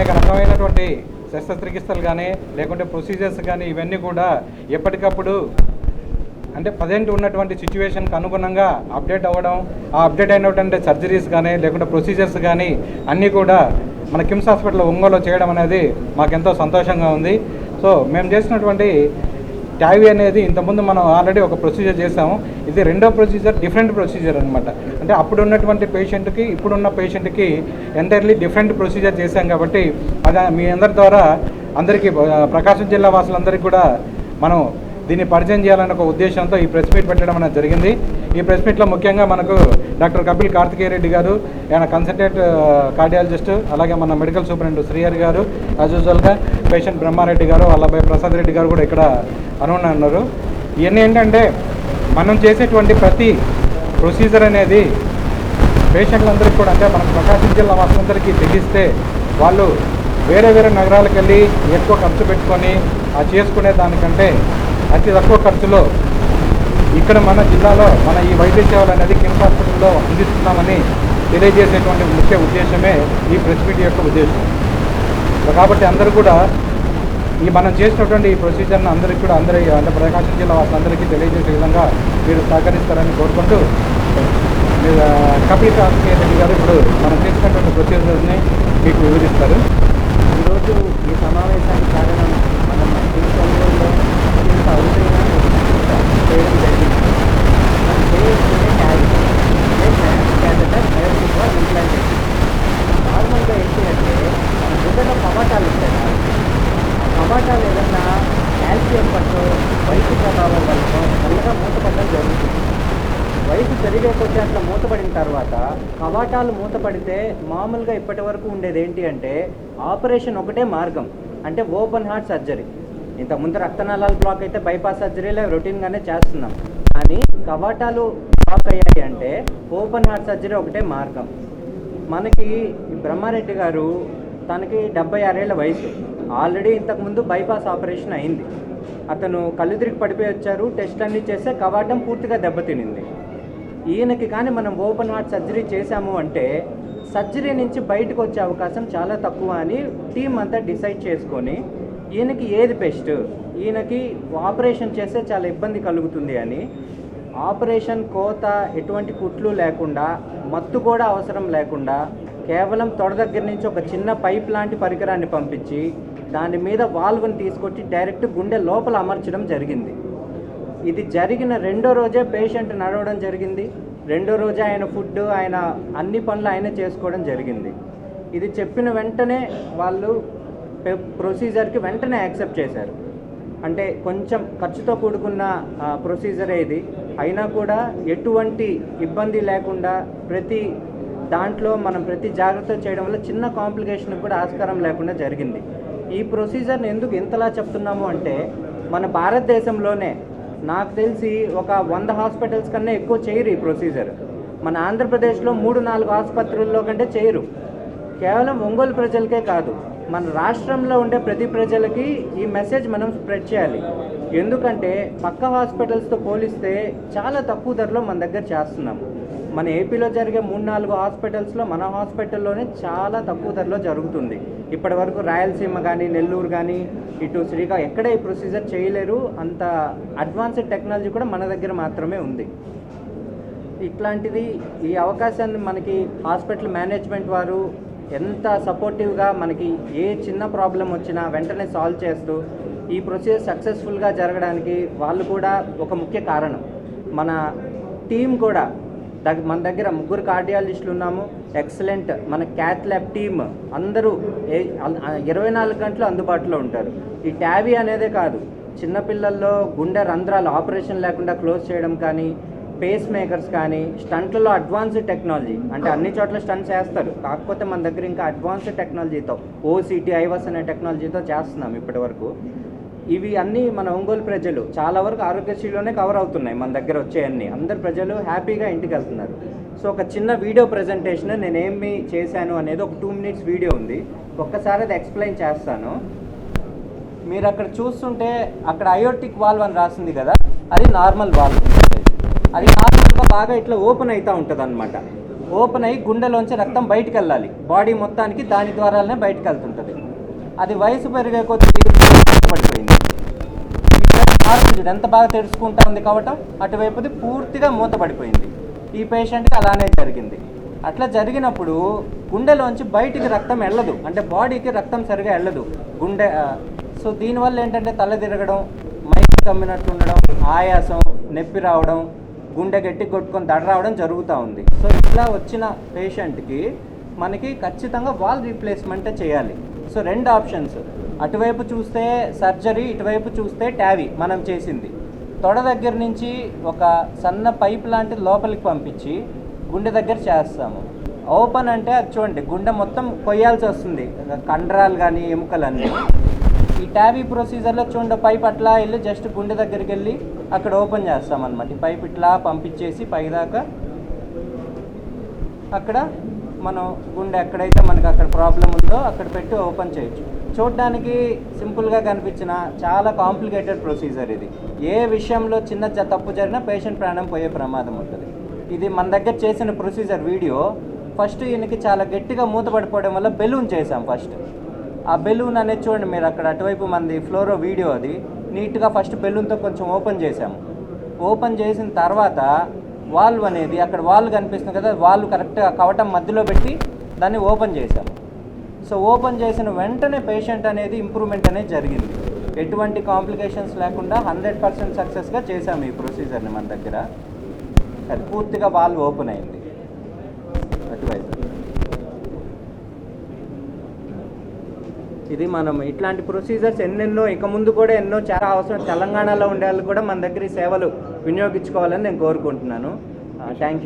అనేక రకమైనటువంటి శస్త్రచికిత్సలు కానీ లేకుంటే ప్రొసీజర్స్ కానీ ఇవన్నీ కూడా ఎప్పటికప్పుడు అంటే ప్రజెంట్ ఉన్నటువంటి సిచ్యువేషన్కి అనుగుణంగా అప్డేట్ అవ్వడం ఆ అప్డేట్ అయినటువంటి సర్జరీస్ కానీ లేకుంటే ప్రొసీజర్స్ కానీ అన్నీ కూడా మన కిమ్స్ హాస్పిటల్ ఒంగోలు చేయడం అనేది మాకెంతో సంతోషంగా ఉంది. సో మేము చేసినటువంటి ట్యావీ అనేది ఇంతకుముందు మనం ఆల్రెడీ ఒక ప్రొసీజర్ చేసాము ఇది రెండో ప్రొసీజర్ డిఫరెంట్ ప్రొసీజర్ అనమాట అంటే అప్పుడు ఉన్నటువంటి పేషెంట్కి ఇప్పుడున్న పేషెంట్కి ఎంటైర్లీ డిఫరెంట్ ప్రొసీజర్ చేశాం కాబట్టి అది మీ అందరి ద్వారా అందరికీ ప్రకాశం జిల్లా వాసులందరికీ కూడా మనం దీన్ని పరిచయం చేయాలన్న ఒక ఉద్దేశంతో ఈ ప్రెస్ మీట్ పెట్టడం అనేది జరిగింది. ఈ ప్రెస్ మీట్లో ముఖ్యంగా మనకు డాక్టర్ కపిల్ కార్తికేయ రెడ్డి గారు ఆయన కన్సల్టేట్ కార్డియాలజిస్ట్ అలాగే మన మెడికల్ సూపరింటెండెంట్ శ్రీహరి గారు యాజ్ యూజువల్గా పేషెంట్ బ్రహ్మారెడ్డి గారు వాళ్ళపై ప్రసాద్ రెడ్డి గారు కూడా ఇక్కడ అనుకుని అన్నారు ఇవన్నీ ఏంటంటే మనం చేసేటువంటి ప్రతి ప్రొసీజర్ అనేది పేషెంట్లందరికీ కూడా అంటే మన ప్రకాశం జిల్లా వాసులందరికీ తెలిస్తే వాళ్ళు వేరే వేరే నగరాలకు వెళ్ళి ఎక్కువ ఖర్చు పెట్టుకొని ఆ చేసుకునే దానికంటే అతి తక్కువ ఖర్చులో ఇక్కడ మన జిల్లాలో మన ఈ వైద్య సేవలు అనేది కిమ్స్ హాస్పిటల్లో అందిస్తున్నామని తెలియజేసేటువంటి ముఖ్య ఉద్దేశమే ఈ ప్రెస్ మీట్ యొక్క ఉద్దేశం. కాబట్టి అందరూ కూడా ఈ మనం చేసినటువంటి ఈ ప్రొసీజర్ని అందరికీ కూడా అందరి అంటే ప్రకాశం జిల్లా వాళ్ళందరికీ తెలియజేసే విధంగా మీరు సహకరిస్తారని కోరుకుంటూ మీరు కపిల్ కార్తికేయ రెడ్డి గారు ఇప్పుడు మనం చేసినటువంటి ప్రొసీజర్ని మీకు వివరిస్తారు. ఈరోజు ఈ సమావేశానికి కారణం మనం చేయడం జరిగింది మనం చేయాల్సిందే నార్మల్గా ఏంటి అంటే మన గుడ్డలో ఉంటాయి నాలుగు. ఆ కవాటాలు ఏదన్నా కాల్షియం పట్టు వయసు ప్రభావం వల్ల చల్లగా మూతపడడం జరుగుతుంది వయసు పెరిగే కొద్దీ అట్లా మూతపడిన తర్వాత కవాటాలు మూతపడితే మామూలుగా ఇప్పటి వరకు ఉండేది ఏంటి అంటే ఆపరేషన్ ఒకటే మార్గం అంటే ఓపెన్ హార్ట్ సర్జరీ ఇంత ముందు రక్తనాళాలు బ్లాక్ అయితే బైపాస్ సర్జరీలో రొటీన్గానే చేస్తున్నాం. కానీ కవాటాలు బ్లాక్ అయ్యాయి అంటే ఓపెన్ హార్ట్ సర్జరీ ఒకటే మార్గం. మనకి బ్రహ్మారెడ్డి గారు తనకి డెబ్బై ఆరేళ్ళ వయసు. ఆల్రెడీ ఇంతకుముందు బైపాస్ ఆపరేషన్ అయింది. అతను కళ్ళు తిరిగి పడిపోయి వచ్చారు టెస్ట్ అన్నీ చేస్తే కవాటం పూర్తిగా దెబ్బతినింది. ఈయనకి కానీ మనం ఓపెన్ హార్ట్ సర్జరీ చేశాము అంటే సర్జరీ నుంచి బయటకు వచ్చే అవకాశం చాలా తక్కువ అని టీం అంతా డిసైడ్ చేసుకొని ఈయనకి ఏది బెస్ట్ ఈయనకి ఆపరేషన్ చేస్తే చాలా ఇబ్బంది కలుగుతుంది అని. ఆపరేషన్ కోత ఎటువంటి కుట్లు లేకుండా మత్తు కూడా అవసరం లేకుండా కేవలం తొడ దగ్గర నుంచి ఒక చిన్న పైప్ లాంటి పరికరాన్ని పంపించి దాని మీద వాల్వ్ని తీసుకొచ్చి డైరెక్ట్ గుండె లోపల అమర్చడం జరిగింది. ఇది జరిగిన రెండో రోజే పేషెంట్ నడవడం జరిగింది. రెండో రోజే ఆయన ఫుడ్ ఆయన అన్ని పనులు ఆయన చేసుకోవడం జరిగింది. ఇది చెప్పిన వెంటనే వాళ్ళు ప్రొసీజర్కి వెంటనే యాక్సెప్ట్ చేశారు. అంటే కొంచెం ఖర్చుతో కూడుకున్న ప్రొసీజర్ ప్రొసీజరే ఇది. అయినా కూడా ఎటువంటి ఇబ్బంది లేకుండా ప్రతి దాంట్లో మనం ప్రతి జాగ్రత్త చేయడం వల్ల చిన్న కాంప్లికేషన్ కూడా ఆస్కారం లేకుండా జరిగింది. ఈ ప్రొసీజర్ని ఎందుకు ఇంతలా చెప్తున్నాము అంటే మన భారతదేశంలోనే నాకు తెలిసి ఒక వంద హాస్పిటల్స్ కన్నా ఎక్కువ చేయరు ఈ ప్రొసీజర్ మన ఆంధ్రప్రదేశ్లో మూడు నాలుగు ఆసుపత్రుల్లో కంటే చేయరు. కేవలం ఒంగోలు ప్రజలకే కాదు. మన రాష్ట్రంలో ఉండే ప్రతి ప్రజలకి ఈ మెసేజ్ మనం స్ప్రెడ్ చేయాలి. ఎందుకంటే పక్క హాస్పిటల్స్తో పోలిస్తే చాలా తక్కువ ధరలో మన దగ్గర చేస్తున్నాము. మన ఏపీలో జరిగే మూడు నాలుగు హాస్పిటల్స్లో మన హాస్పిటల్లోనే చాలా తక్కువ ధరలో జరుగుతుంది. ఇప్పటి వరకు రాయలసీమ కానీ నెల్లూరు కానీ ఇటు శ్రీకాకుళం ఎక్కడ ఈ ప్రొసీజర్ చేయలేరు. అంత అడ్వాన్స్డ్ టెక్నాలజీ కూడా మన దగ్గర మాత్రమే ఉంది. ఇట్లాంటిది ఈ అవకాశాన్ని మనకి హాస్పిటల్ మేనేజ్మెంట్ వారు ఎంత సపోర్టివ్గా మనకి ఏ చిన్న ప్రాబ్లం వచ్చినా వెంటనే సాల్వ్ చేస్తూ ఈ ప్రొసీజర్ సక్సెస్ఫుల్గా జరగడానికి వాళ్ళు కూడా ఒక ముఖ్య కారణం. మన టీం కూడా దగ్ మన దగ్గర ముగ్గురు కార్డియాలజిస్టులు ఉన్నాము. ఎక్సలెంట్ మన క్యాత్ ల్యాబ్ టీమ్ అందరూ ఏ ఇరవై నాలుగు గంటలు అందుబాటులో ఉంటారు. ఈ ట్యాబీ అనేదే కాదు. చిన్నపిల్లల్లో గుండె రంధ్రాలు ఆపరేషన్ లేకుండా క్లోజ్ చేయడం కానీ పేస్ మేకర్స్ కానీ స్టంట్లలో అడ్వాన్స్డ్ టెక్నాలజీ అంటే అన్ని చోట్ల స్టంట్స్ చేస్తారు. కాకపోతే మన దగ్గర ఇంకా అడ్వాన్స్డ్ టెక్నాలజీతో ఓసిటీ ఐవస్ అనే టెక్నాలజీతో చేస్తున్నాం ఇప్పటి వరకు ఇవి అన్నీ మన ఒంగోలు ప్రజలు చాలా వరకు ఆరోగ్యశ్రీలోనే కవర్ అవుతున్నాయి మన దగ్గర వచ్చేయన్నీ. అందరు ప్రజలు హ్యాపీగా ఇంటికి వెళ్తున్నారు. సో ఒక చిన్న వీడియో ప్రజెంటేషన్ నేనేమి చేశాను అనేది ఒక టూ మినిట్స్ వీడియో ఉంది. ఒక్కసారి అది ఎక్స్ప్లెయిన్ చేస్తాను. మీరు అక్కడ చూస్తుంటే అక్కడ అయోటిక్ వాల్వ్ అని రాసింది కదా అది నార్మల్ వాల్వ్ అది నార్మల్గా బాగా ఇట్లా ఓపెన్ అవుతూ ఉంటుంది అనమాట ఓపెన్ అయ్యి గుండెలోంచి రక్తం బయటకు వెళ్ళాలి బాడీ మొత్తానికి దాని ద్వారానే బయటకు వెళ్తుంటుంది అది వయసు పెరిగే కొద్దీ పడిపోయింది. ఆర్పిజుడు ఎంత బాగా తెరుచుకుంటా ఉంది కావటం అటువైపుది పూర్తిగా మూతపడిపోయింది. ఈ పేషెంట్కి అలానే జరిగింది. అట్లా జరిగినప్పుడు గుండెలోంచి బయటికి రక్తం వెళ్ళదు అంటే బాడీకి రక్తం సరిగా వెళ్ళదు గుండె సో దీనివల్ల ఏంటంటే తల తిరగడం మైక్ కమ్మినట్టు ఉండడం ఆయాసం నొప్పి రావడం గుండె గట్టి కొట్టుకొని దడ రావడం జరుగుతూ ఉంది. సో ఇట్లా వచ్చిన పేషెంట్కి మనకి ఖచ్చితంగా వాల్ రీప్లేస్మెంటే చేయాలి. సో రెండు ఆప్షన్స్. అటువైపు చూస్తే సర్జరీ ఇటువైపు చూస్తే ట్యావీ మనం చేసింది. తొడ దగ్గర నుంచి ఒక సన్న పైప్ లాంటిది లోపలికి పంపించి గుండె దగ్గర చేస్తాము. ఓపెన్ అంటే అది చూడండి గుండె మొత్తం కొయ్యాల్సి వస్తుంది. కండరాలు కానీ ఎముకలన్నీ. ఈ ట్యావీ ప్రొసీజర్లో చూడండి పైప్ అట్లా వెళ్ళి జస్ట్ గుండె దగ్గరికి వెళ్ళి అక్కడ ఓపెన్ చేస్తాం అనమాట ఈ పైప్ ఇట్లా పంపించేసి పైదాకా అక్కడ మనం గుండె ఎక్కడైతే మనకు అక్కడ ప్రాబ్లం ఉందో అక్కడ పెట్టి ఓపెన్ చేయొచ్చు. చూడడానికి సింపుల్గా కనిపించిన చాలా కాంప్లికేటెడ్ ప్రొసీజర్ ఇది. ఏ విషయంలో చిన్న తప్పు జరిగినా పేషెంట్ ప్రాణం పోయే ప్రమాదం ఉంటుంది. ఇది మన దగ్గర చేసిన ప్రొసీజర్ వీడియో. ఫస్ట్ ఈయనకి చాలా గట్టిగా మూతపడిపోవడం వల్ల బెలూన్ చేసాం ఫస్ట్. ఆ బెలూన్ అనేది చూడండి మీరు అక్కడ అటువైపు మనది ఫ్లోరో వీడియో అది. నీట్గా ఫస్ట్ బెలూన్తో కొంచెం ఓపెన్ చేసాము ఓపెన్ చేసిన తర్వాత వాల్వ్ అనేది అక్కడ వాల్వ్ కనిపిస్తుంది కదా వాల్వ్ కరెక్ట్గా కవటం మధ్యలో పెట్టి దాన్ని ఓపెన్ చేశాము. సో ఓపెన్ చేసిన వెంటనే పేషెంట్ అనేది ఇంప్రూవ్మెంట్ అనేది జరిగింది. ఎటువంటి కాంప్లికేషన్స్ లేకుండా హండ్రెడ్ పర్సెంట్ సక్సెస్గా చేసాము ఈ ప్రొసీజర్ని మన దగ్గర. అది పూర్తిగా వాల్వ్ ఓపెన్ అయింది అటువైపు ఇది మనం ఇట్లాంటి ప్రొసీజర్స్ ఎన్నెన్నో ఇక ముందు కూడా ఎన్నో చాలా అవసరం. తెలంగాణలో ఉండే వాళ్ళు కూడా మన దగ్గర ఈ సేవలు వినియోగించుకోవాలని నేను కోరుకుంటున్నాను. Thank you